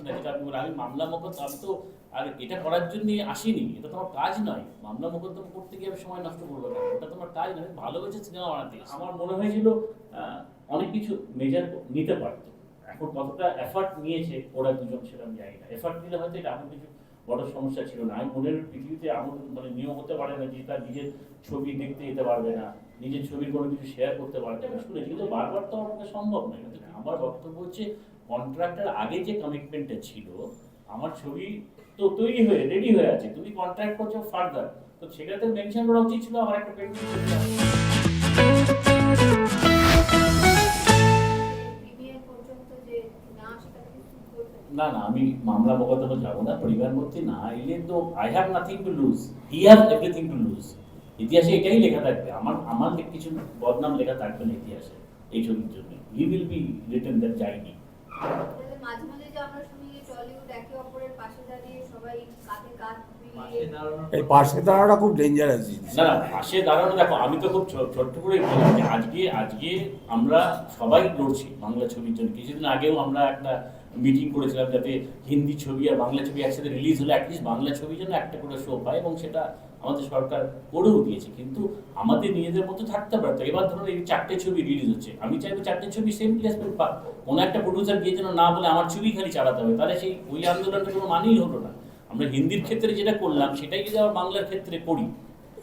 পাচ্ছি না যেটা আপনি বলেন আমি মামলা মোকদ্দমা, আমি তো আর এটা করার জন্য আসিনি, এটা তোমার কাজ নয়। মামলা মোকদ্দমা করতে গিয়ে আমি সময় নষ্ট করব না ওটা তোমার কাজ নয় ভালোবেসে সিনেমা বানাতে আমার মনে হয়েছিল অনেক কিছু মেজার নিতে পারতো। এখন কতটা এফার্ট নিয়েছে ওরা দুজন সেটা আমি জানি না। এফার্ট নিলে হয়তো এটা এমন কিছু বড় সমস্যা ছিল না। আমি মনের পৃথিবীতে এমন মানে নিয়ম হতে পারে না যে তার নিজের ছবি দেখতে যেতে পারবে না, নিজের ছবির কোনো কিছু শেয়ার করতে পারবে না। শুনেছি, কিন্তু বারবার তো আমার সম্ভব নয়। আমার বক্তব্য হচ্ছে কন্ট্রাক্টের আগে যে কমিটমেন্টটা ছিল আমার ছবি তো তৈরি হয়ে রেডি হয়ে আছে। তুমি কন্ট্রাক্ট করছ ফার্দার তো সেটাতে মেনশন করা উচিত ছিল আমার একটা বিবিএ না না আমি মামলা মোকদ্দমা যাব না পরিবার মধ্যে না এলে তো I have nothing to lose he have everything to lose ইতিহাসে এটাই লেখা থাকবে। আমার আমার কিছু বদনাম লেখা থাকবে না ইতিহাসে এই ছবির জন্য। He will be written that তাহলে মাঝে মাঝে যে আমরা শুনি টলিউড একে অপরের পাশে দাঁড়িয়ে সবাই কাঁধে কাঁধ এই পাশে দাঁড়ানোটা খুব ডেঞ্জারাস জিনিস। না না পাশে দাঁড়ানো দেখো আমি তো খুব ছোট্ট করে বললাম যে আজকে আজকে আমরা সবাই লড়ছি বাংলা ছবির জন্য। কিছুদিন আগেও আমরা একটা মিটিং করেছিলাম যাতে হিন্দি ছবি আর বাংলা ছবি একসাথে রিলিজ হলে অ্যাটলিস্ট বাংলা ছবির জন্য একটা করে শো পায় এবং সেটা আমাদের সরকার করেও দিয়েছে কিন্তু আমাদের নিজেদের মধ্যে থাকতে পারতো এবার ধরুন এই চারটে ছবি রিলিজ হচ্ছে আমি চাইব চারটে ছবি সেম প্লেসমেন্ট পাক কোনো একটা প্রডিউসার গিয়ে যেন না বলে আমার ছবি খালি চালাতে হবে তাহলে সেই ওই আন্দোলনটা কোনো মানেই হলো না। আমরা হিন্দির ক্ষেত্রে যেটা করলাম সেটাই যদি আবার বাংলার ক্ষেত্রে করি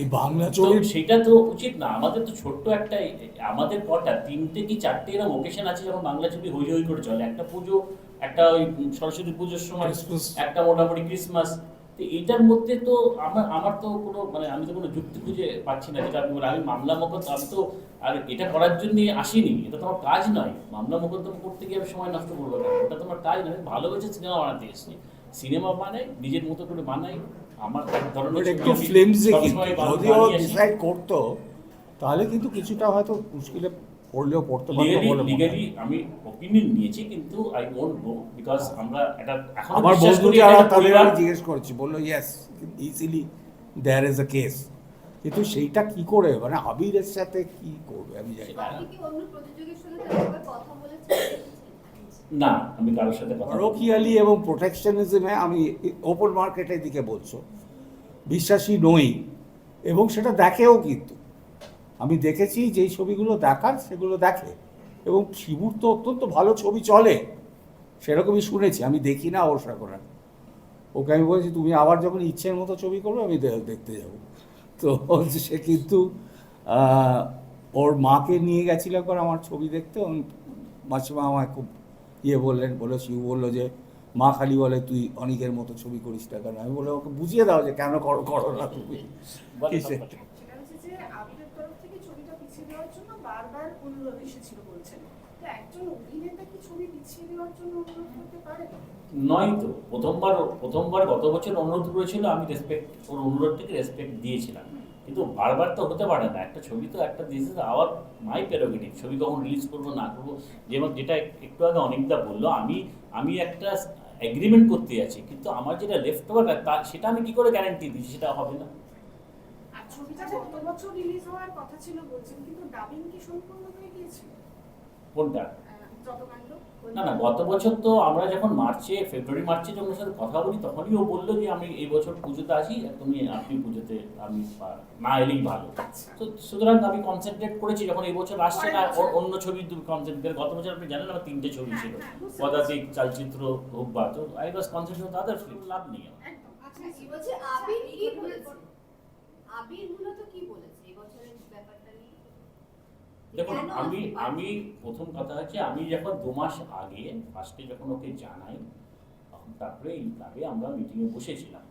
এই বাংলা ছবি সেটা তো উচিত না। আমাদের তো ছোট্ট একটা আমাদের কটা তিনটে কি চারটে এরকম ওকেশন আছে যখন বাংলা ছবি হই হই করে চলে। একটা পুজো একটা ওই সরস্বতী পুজোর সময় একটা মোটামুটি ক্রিসমাস তো এইটার মধ্যে তো আমার আমার তো কোনো মানে আমি তো কোনো যুক্তি খুঁজে পাচ্ছি না যেটা আপনি আমি মামলা মোকদ্দমা আমি তো আর এটা করার জন্য আসিনি এটা তোমার কাজ নয়। মামলা মোকদ্দমা করতে গিয়ে আমি সময় নষ্ট করব না ওটা তোমার কাজ নয় ভালোবেসে সিনেমা বানাতে এসেছি। সিনেমা বানাই নিজের মতো করে বানাই আমার ধরনের একটু ফ্লেমসে যদিও ডিসাইড করতো তাহলে কিন্তু কিছুটা হয়তো মুশকিলে পড়লেও পড়তে পারতো লিগালি বলে মনে হয়। আমি ওপিনিয়ন নিয়েছি কিন্তু আই ওন্ট গো বিকজ আমরা এটা এখন আমার বিশ্বাস বন্ধু করি যারা এটা পরিবার- জিজ্ঞেস করেছি বলল yes easily there is a case কিন্তু সেইটা কি করে? মানে আবিরের সাথে কি করবে? আমি জানি না। না আমি কারোর সাথে কথা রকিয়ালি এবং প্রোটেকশনিজমে আমি ওপেন মার্কেটের দিকে বলছো। বিশ্বাসী নই এবং সেটা দেখেও কিন্তু। আমি দেখেছি যেই ছবিগুলো দেখার সেগুলো দেখে। এবং শিবুর তো অত্যন্ত ভালো ছবি চলে সেরকমই শুনেছি। আমি দেখি না ওর সাকরা ওকে আমি বলেছি তুমি আবার যখন ইচ্ছের মতো ছবি করবে আমি দেখতে যাব। তো সে কিন্তু ওর মাকে নিয়ে গেছিল একবার আমার ছবি দেখতে। মাসিমা আমায় খুব ইয়ে বললেন বলে শিবু বলল যে মা খালি বলে তুই অনেকের মতো ছবি করিস না কেন? আমি বলে ওকে বুঝিয়ে দাও যে কেন করো করো না তুমি বলে কি সব সে? কথা। সেটা হচ্ছে যে আবিরের তরফ থেকে ছবিটা পিছিয়ে দেওয়ার জন্য বারবার অনুরোধ এসেছিল বলছেন। তো একজন অভিনেতা কি ছবি পিছিয়ে দেওয়ার জন্য অনুরোধ করতে পারে নয় তো, প্রথমবার প্রথমবার গত বছর অনুরোধ করেছিল, আমি রেসপেক্ট ওর অনুরোধটাকে রেসপেক্ট দিয়েছিলাম। কিন্তু বারবার তো হতে পারে না, একটা ছবি তো একটা this is our my prerogative ছবি কখন রিলিজ করব, না করব যেমন যেটা একটু আগে অনেকদা বলল, আমি আমি একটা এগ্রিমেন্ট করতে আছি কিন্তু আমার যেটা লেফট ওভার সেটা আমি কি করে গ্যারান্টি দিচ্ছি, সেটা হবে না। ছবিটা গত বছর রিলিজ হওয়ার কথা ছিল বলছেন কিন্তু ডাবিং কি সম্পূর্ণ হয়ে গিয়েছিল কোনটা না না গত বছর তো আমরা যখন মার্চে ফেব্রুয়ারি মার্চে যখন ওর সাথে কথা বলি তখনই ও বলল যে আমি এই বছর পুজোতে আসি তুমি আপনি পুজোতে আমি না এলেই ভালো। তো সুতরাং আমি কনসেন্ট্রেট করেছি যখন এই বছর আসছে না অন্য ছবি কনসেন্ট্রেট গত বছর আপনি জানেন আমার তিনটে ছবি ছিল। পদাতিক চালচিত্র হোক বা তো আই ওয়াজ কনসেন্ট্রেট আদার লাভ নেই আচ্ছা এই বলছে আবির কি বলেছে আবির মূলত কি বলেছে এই বছরের ব্যাপারটা নিয়ে দেখুন আমি আমি প্রথম কথা হচ্ছে আমি যখন দু মাস আগে ফার্স্টে যখন ওকে জানাই তখন তারপরে এই ক্লাবে আমরা মিটিংয়ে বসেছিলাম।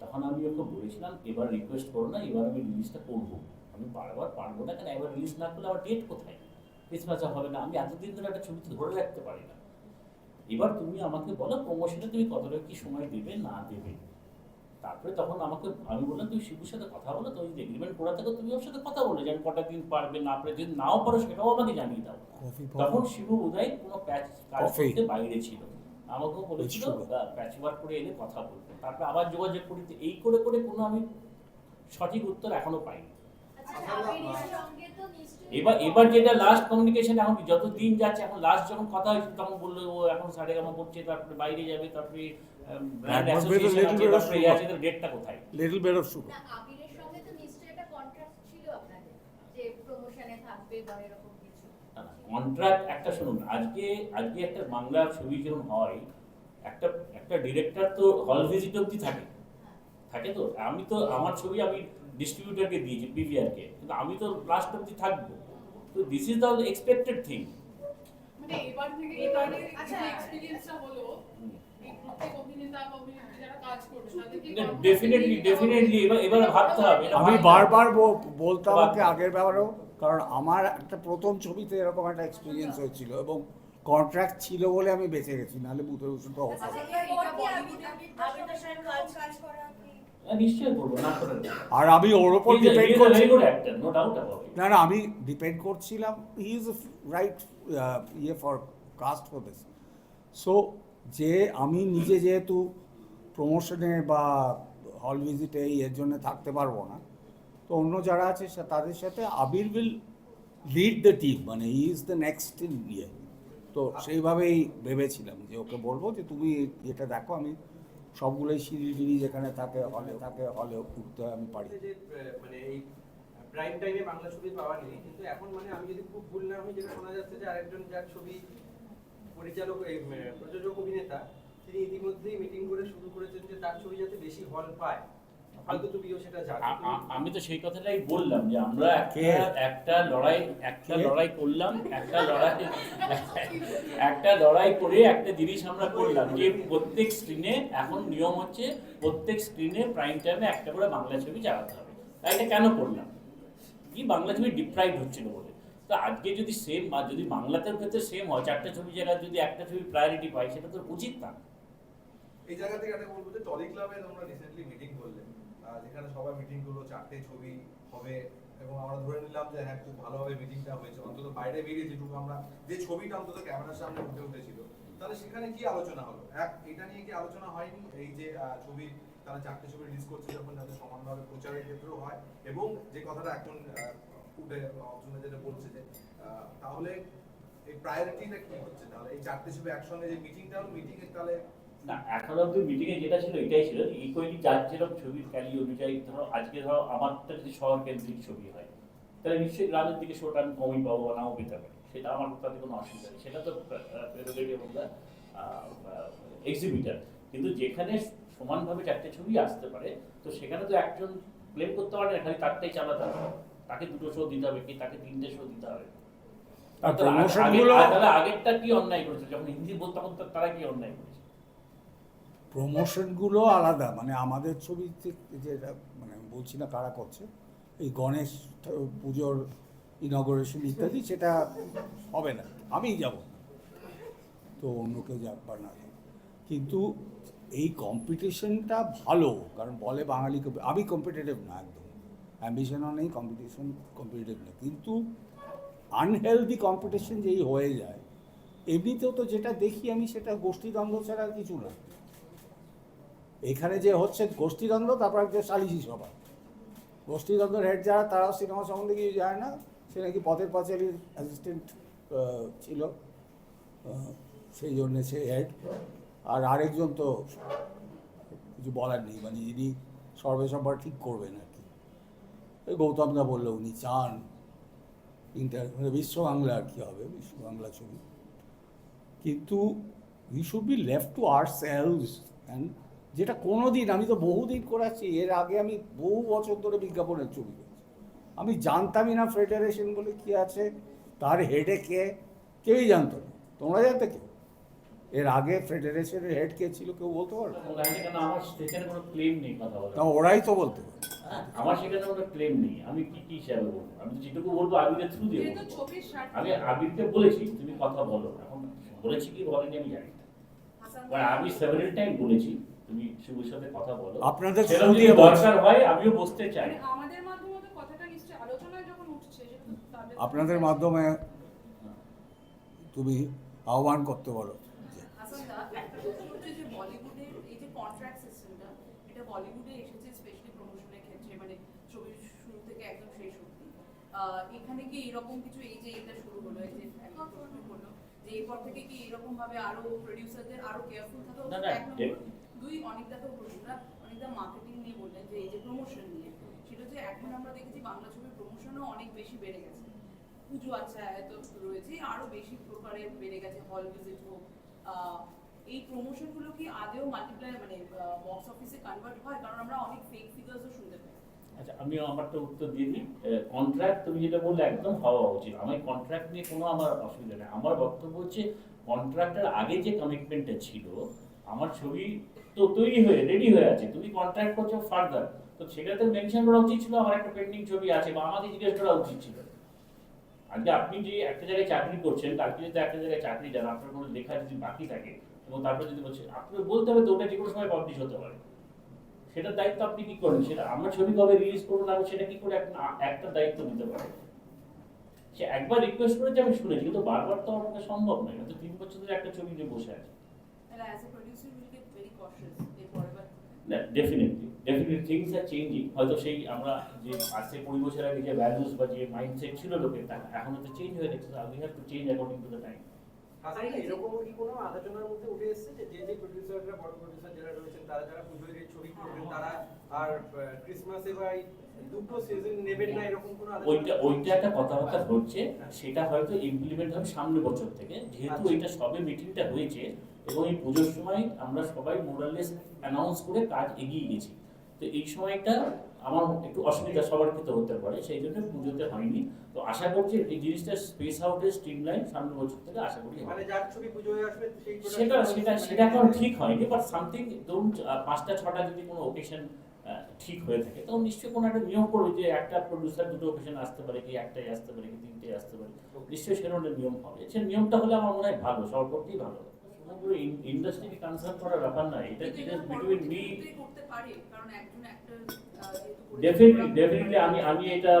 তখন আমি ওকে বলেছিলাম এবার রিকোয়েস্ট করো না এবার আমি রিলিজটা করব। আমি বারবার পারব না কেন? এবার রিলিজ না করলে আমার ডেট কোথায়? ক্রিসমাসে হবে না। আমি এতদিন ধরে একটা ছবিতে ধরে রাখতে পারি না। এবার তুমি আমাকে বলো প্রমোশনে তুমি কতটা কি সময় দেবে না দেবে? তারপরে তখন আমাকে আমি বললাম তুমি শিবুর সাথে কথা বলো তুমি যদি এগ্রিমেন্ট করা থাকো তুমি ওর সাথে কথা বলো যে আমি কটা দিন পারবে না পারবে যদি নাও পারো সেটাও আমাকে জানিয়ে দাও। তখন শিবু উদয় কোনো প্যাচ কাজ করতে বাইরে ছিল। আমাকেও বলেছিল প্যাচ ওয়ার্ক করে এলে কথা বলব। তারপরে আবার যোগাযোগ করি এই করে করে কোনো আমি সঠিক উত্তর এখনও পাইনি। এবার এবার যেটা লাস্ট কমিউনিকেশন এখন যত দিন যাচ্ছে এখন লাস্ট যখন কথা হয়েছিল তখন বলল ও এখন সাড়ে গামা করছে তারপরে বাইরে যাবে তারপরে ব্র্যান্ড অ্যাসোসিয়েশন আছে তারপরে শুরু আছে ডেটটা কোথায়? লিটল বের অফ শুরু আবিরের সঙ্গে তো নিশ্চয়ই একটা কন্ট্রাক্ট ছিল আপনাদের যে প্রমোশনে থাকবে বা এরকম কিছু। কন্ট্রাক্ট একটা শুনুন আজকে আজকে একটা বাংলার ছবি যখন হয় একটা একটা ডিরেক্টর তো হল ভিজিট অব্দি থাকে। হ্যাঁ। থাকে তো? আমি তো আমার ছবি আমি ডিস্ট্রিবিউটরকে দিয়েছি পিভিআরকে কিন্তু আমি তো লাস্ট অব্দি থাকব। তো this is the expected thing মানে এবার থেকে এবারে আচ্ছা, যে হলো এই প্রত্যেক অভিনেতা বা অভিনেত্রী যারা কাজ করবে তাদেরকে ডেফিনেটলি ডেফিনেটলি এবার এবার ভাবতে হবে আমি বারবার বলতাম। আগের ব্যাপারেও কারণ আমার একটা প্রথম ছবিতে এরকম একটা এক্সপিরিয়েন্স হয়েছিল এবং কন্ট্রাক্ট ছিল বলে আমি বেঁচে গেছি নাহলে বুধের ওষুধ হতো। হ্যাঁ। আর আমি ওর a- ডিপেন্ড করছি. না না আমি ডিপেন্ড করছিলাম হি ইজ রাইট ইয়ে for cast for this so যে আমি নিজে যেহেতু প্রমোশনে বা হল ভিজিটে এর জন্য থাকতে পারব না তো অন্য যারা আছে তাদের সাথে Abir will lead the team মানে he is the next in ইয়ে তো সেইভাবেই ভেবেছিলাম যে ওকে বলব যে তুমি এটা দেখো আমি সবগুলোই সিঁড়ি টিড়ি যেখানে থাকে, হলে থাকে হলে উঠতে আমি পারি। মানে এই প্রাইম টাইমে বাংলা ছবি পাওয়া নেই, কিন্তু এখন মানে আমি যদি খুব ভুল না হই, যেটা শোনা যাচ্ছে যে আরেকজন যার ছবি পরিচালক প্রযোজক, অভিনেতা, তিনি ইতিমধ্যেই মিটিং করে শুরু করেছেন যে তার ছবি যাতে বেশি হল পায়। আমি তো সেই কথাটাই বললাম যে আমরা একটা একটা লড়াই একটা লড়াই করলাম একটা লড়াই একটা লড়াই করে একটা জিনিস আমরা করলাম যে প্রত্যেক স্ক্রিনে এখন নিয়ম হচ্ছে প্রত্যেক স্ক্রিনে প্রাইম টাইমে একটা করে বাংলা ছবি চালাতে হবে। তাই এটা কেন করলাম? কি বাংলা ছবি ডিপ্রাইভ হচ্ছিল বলে? তো আজকে যদি সেম বা যদি বাংলাতে ক্ষেত্রে সেম হয় চারটে ছবি জায়গায় যদি একটা ছবি প্রায়োরিটি পায় সেটা তো উচিত না। এই জায়গা থেকে একটা বলব যে টলি ক্লাবে তোমরা রিসেন্টলি মিটিং যেখানে সবাই মিটিং করল, চারটে ছবি হবে। এবং আমরা ধরে নিলাম যে হ্যাঁ খুব ভালোভাবে মিটিংটা হয়েছে। অন্তত বাইরে বেরিয়ে যেটুকু আমরা যে ছবিটা অন্তত ক্যামেরার সামনে উঠে উঠেছিল। তাহলে সেখানে কি আলোচনা হলো? এক এটা নিয়ে কি আলোচনা হয়নি? এই যে ছবি তারা চারটে ছবি রিলিজ করছে যখন যাতে সমানভাবে প্রচারের ক্ষেত্রেও হয়। এবং যে কথাটা এখন উঠে অর্জুনে যেটা বলছে যে তাহলে এই প্রায়োরিটিটা কি হচ্ছে? তাহলে এই চারটে ছবি একসঙ্গে যে মিটিংটা হলো মিটিং এর তাহলে না এখন অব্দি মিটিং এ যেটা ছিল এটাই ছিল। ইকুয়ালি যার যেরকম ছবির ক্যালি অনুযায়ী ধরো আজকে ধরো আমারটা যদি শহর কেন্দ্রিক ছবি হয় তাহলে নিশ্চয়ই গ্রামের দিকে শোটা আমি কমই পাবো বা নাও পেতে পারি। সেটা আমার তাতে কোনো অসুবিধা নেই। সেটা তো এক্সিবিটার কিন্তু যেখানে সমানভাবে চারটে ছবি আসতে পারে তো সেখানে তো একজন ক্লেম করতে পারে না খালি তারটাই চালাতে হবে। তাকে দুটো শো দিতে হবে কি? তাকে তিনটে শো দিতে হবে। তাহলে আগেরটা কি অন্যায় করেছে? যখন হিন্দি বলতো তখন তারা কি অন্যায় করেছে? প্রমোশনগুলো আলাদা। মানে আমাদের ছবি যেটা মানে বলছি না কারা করছে, এই গণেশ পুজোর ইনগরেশন ইত্যাদি, সেটা হবে না। আমিই যাব। তো অন্য কেউ যাক না কিন্তু এই কম্পিটিশনটা ভালো, কারণ বলে বাঙালি আমি কম্পিটিটিভ না একদম। অ্যাম্বিশনও নেই কম্পিটিশন কম্পিটিটিভ না কিন্তু আনহেলদি কম্পিটিশন যেই হয়ে যায়, এমনিতেও তো যেটা দেখি আমি, সেটা গোষ্ঠীদ্বন্দ্ব ছাড়া আর কিছু না। এখানে যে হচ্ছে গোষ্ঠীদ্বন্দ্ব, তারপর একটা সালিসি সভা। গোষ্ঠীদ্বন্দ্বের হেড যারা তারাও সিনেমা সম্বন্ধে কিছু যায় না। সে নাকি পথের পাঁচালির অ্যাসিস্ট্যান্ট ছিল। সেই জন্যে সে হেড আর আরেকজন তো কিছু বলার নেই মানে যিনি সর্বেসভা ঠিক করবেন আর কি। ওই গৌতম দা বলল উনি, চান ইন্টার মানে বিশ্ব বাংলা আর কি হবে, বিশ্ব বাংলা ছবি। কিন্তু we should be left to our sales and যেটা কোনো দিন আমি তো বহুদিন করাচ্ছি এর আগে আমি বহু বছর ধরে বিজ্ঞাপনের ছবি করছি আমি জানতামই না ফেডারেশন বলে কি আছে তার হেডে কে কেউই জানতো না। তোমরা জানতে কেউ এর আগে ফেডারেশনের হেড কে ছিল কেউ বলতে পারো বলা আমার সেখানে নেই কথা না ওরাই তো বলতে পারে আমার সেখানে কোনো ক্লেম নেই আমি কি কি হিসাবে বলব আমি যেটুকু বলব আবিরের থ্রু দিয়ে আমি আবিরকে বলেছি তুমি কথা বলো। এখন বলেছি কি বলেনি আমি জানি বাট আমি সেভারেল টাইম বলেছি তুমি শুভর সাথে কথা বলো। আপনাদের যদি দরকার হয় আমিও বসতে চাই। মানে আমাদের মাধ্যমে তো কথাটা নিশ্চয়ই আলোচনায় যখন উঠছে আপনাদের মাধ্যমে তুমি আহ্বান করতে পারো যে বলিউডের এই যে কন্ট্রাক্ট সিস্টেমটা এটা বলিউডে এসেছে স্পেশালি প্রমোশনের ক্ষেত্রে মানে ছবির শুরু থেকে একদম শেষ অবধি। এখানে কি এরকম কিছু এই যে এটা শুরু হলো এই যে একদম করল যে এরপর থেকে কি এরকম ভাবে আরও প্রডিউসারদের আরও কেয়ারফুল থাকা উচিত? এক নম্বর। দুই অনেকটা তো প্রশ্নটা অনেকটা মার্কেটিং নিয়ে বললেন যে এই যে প্রমোশন নিয়ে সেটা যে এখন আমরা দেখেছি বাংলা ছবির প্রমোশনও অনেক বেশি বেড়ে গেছে। পুজো আচ্ছা এত রয়েছে আরও বেশি প্রকারে বেড়ে গেছে হল ভিজিট হোক এই প্রমোশনগুলো কি আদেও মাল্টিপ্লাই মানে বক্স অফিসে কনভার্ট হয়? কারণ আমরা অনেক ফেক ফিগার্সও শুনতে পাই। আচ্ছা আমি আমারটা উত্তর দিয়ে দিই। কন্ট্রাক্ট তুমি যেটা বললে একদম হওয়া উচিত। আমার কন্ট্রাক্ট নিয়ে কোনো আমার অসুবিধা নেই। আমার বক্তব্য হচ্ছে কন্ট্রাক্টের আগে যে কমিটমেন্টটা ছিল, আমার ছবি তো তৈরি হয়ে রেডি হয়ে আছে। তুমি কন্ট্রাক্ট করছ ফার্দার তো সেটাতে মেনশন করা উচিত ছিল, আমার একটা পেন্ডিং ছবি আছে বা আমাকে জিজ্ঞেস করা উচিত ছিল। আজকে আপনি যে একটা জায়গায় চাকরি করছেন কালকে যদি একটা জায়গায় চাকরি যান আপনার কোনো লেখা যদি বাকি থাকে এবং তারপরে যদি বলছে, আপনাকে বলতে হবে তো ওটা যে কোনো সময় পাবলিশ হতে পারে। সেটার দায়িত্ব আপনি কি করেন? সেটা আমার ছবি কবে রিলিজ করব না সেটা কি করে একটা দায়িত্ব নিতে পারে? সে একবার রিকোয়েস্ট করেছে আমি শুনেছি কিন্তু বারবার তো আমার সম্ভব নয়। তো তিন বছর ধরে একটা ছবি নিয়ে বসে আছে। Definitely definitely things are changing হয়তো সেই আমরা যে আজ থেকে কুড়ি বছর আগে যে ভ্যালুস বা যে মাইন্ডসেট ছিল লোকের তা এখন তো চেঞ্জ হয়ে গেছে we have to change according to the time এরকম কি কোনো আলোচনার মধ্যে উঠে এসেছে যে যে যে প্রডিউসাররা বড় প্রডিউসার যারা রয়েছেন তারা যারা পুজোর এই ছবি করবেন তারা আর ক্রিসমাসে বা দুটো সিজন নেবেন না এরকম কোনো ওইটা ওইটা একটা কথাবার্তা হচ্ছে সেটা হয়তো ইমপ্লিমেন্ট হবে সামনের বছর থেকে। যেহেতু আচ্ছা। এটা সবে মিটিংটা হয়েছে এবং এই পুজোর সময় আমরা সবাই মোরালেস অ্যানাউন্স করে কাজ এগিয়ে গেছি। তো এই সময়টা আমার একটু অসুবিধা সবার ক্ষেত্রে হতে পারে সেই জন্য পুজোতে হয়নি। তো আশা করছি এই জিনিসটা স্পেস আউটে স্ট্রিমলাইন সামনের বছর থেকে আশা করি মানে সেটা সেটা সেটা এখন ঠিক হয়নি বাট সামথিং ধরুন পাঁচটা ছটা যদি কোনো ওকেশন ঠিক হয়ে থাকে তো নিশ্চয়ই কোনো একটা নিয়ম করবে যে একটা প্রডিউসার দুটো ওকেশন আসতে পারে কি একটাই আসতে পারে কি তিনটে আসতে পারে। নিশ্চয়ই সেরকম নিয়ম হবে। সে নিয়মটা হলে আমার মনে হয় ভালো সবার পক্ষেই ভালো পুরো ইন্ডাস্ট্রিকে কনসার্ন করার ব্যাপার না এটা এটা বিটুইন মি করতে পারে কারণ একজন অ্যাক্টর ডেফিনেটলি ডেফিনেটলি আমি আমি এটা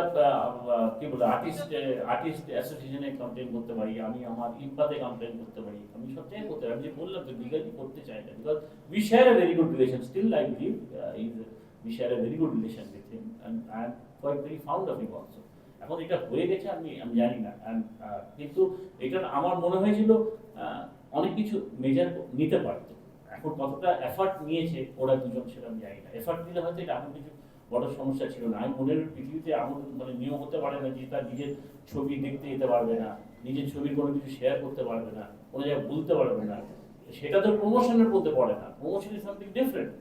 কি বলব আর্টিস্ট আর্টিস্ট অ্যাসোসিয়েশনে কমপ্লেন করতে পারি আমি আমার ইম্পাতে কমপ্লেন করতে পারি আমি সব জায়গায় করতে পারি। আমি যে বললাম তো লিগালি করতে চাই না because we share a very good relation still I believe is we share a very good relation with him and I am quite very fond of him also এখন এটা হয়ে গেছে আমি আমি জানি না কিন্তু এটা আমার মনে হয়েছিল অনেক কিছু মেজার নিতে পারতো। এখন কতটা এফার্ট নিয়েছে ওরা দুজন সেটা আমি জানি না। এফার্ট নিলে হয়তো এটা এমন কিছু বড় সমস্যা ছিল না। আমি মনের পৃথিবীতে এমন মানে নিয়ম হতে পারে না যে তার নিজের ছবি দেখতে যেতে পারবে না, নিজের ছবির কোনো কিছু শেয়ার করতে পারবে না, কোনো জায়গায় বলতে পারবে না। সেটা তো প্রমোশনের মধ্যে পড়ে না। প্রমোশন ইজ সামথিং ডিফারেন্ট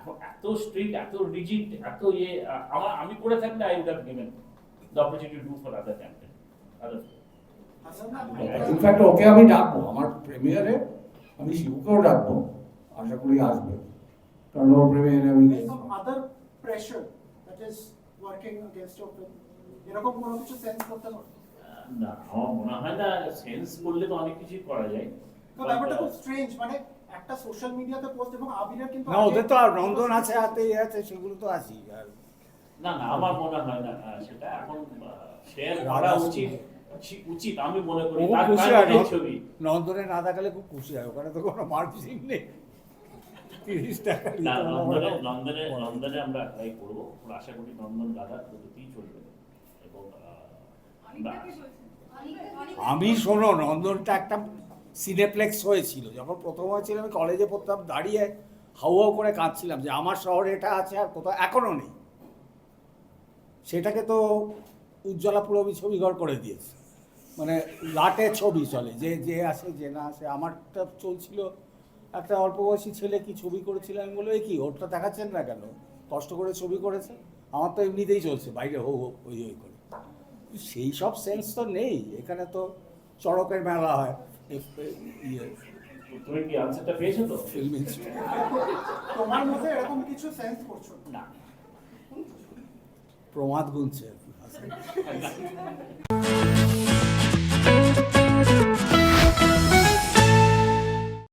এখন এত স্ট্রিক্ট এত রিজিড এত ইয়ে আমার, আমি করে থাকলে I would have given the opportunity do for other campaign other in fact okay আমি ডাকবো। আমার প্রেমিয়ারে আমি শিবুকেও ডাকবো। আশা করি আসবে। কারণ ওর প্রেমিয়ারে আমি এরকম কোনো কিছু সেন্স করতে পারো? না আমার মনে হয় না সেন্স করলে তো অনেক কিছুই করা যায়। তো ব্যাপারটা খুব স্ট্রেঞ্জ মানে একটা সোশ্যাল মিডিয়াতে পোস্ট এবং আবিরের কিন্তু না ওদের তো আর নন্দন আছে হাতে ইয়ে আছে সেগুলো তো আছেই। আর না না আমার মনে হয় না সেটা এখন শেয়ার করা উচিত। উচি- উচিত আমি মনে করি তার খুশি হয় ছবি। নন্দনে না দেখালে খুব খুশি হয় ওখানে তো কোনো মার্কেটিং নেই। তিরিশ টাকা নন্দনে নন্দনে নন্দনে আমরা করব। আশা করি নন্দন দাদা দুটোতেই চলবে। এবং আমি শোনো নন্দনটা একটা সিনেপ্লেক্স হয়েছিল। যখন প্রথম হয়েছিল আমি কলেজে পড়তাম দাঁড়িয়ে হাউ হাউ করে কাঁদছিলাম যে আমার শহরে এটা আছে আর কোথাও এখনও নেই। সেটাকে তো উজ্জ্বলা পুরবী ছবিঘর করে দিয়েছে। মানে লাটে ছবি চলে যে যে আসে যে না আসে। আমারটা চলছিল একটা অল্প বয়সী ছেলে কি ছবি করেছিল? আমি বলব "এ কি ওরটা দেখাচ্ছেন না কেন? কষ্ট করে ছবি করেছে? আমার তো এমনিতেই চলছে বাইরে হো হো ওই ওই করে। সেই সব সেন্স তো নেই এখানে তো চড়কের মেলা হয়। ইয়ে। তুমি কি আনসারটা পেয়েছ তো? ফিল্ম তোমার মধ্যে এরকম কিছু সেন্স করছ? না। প্রমাদ গুনছে। আর কি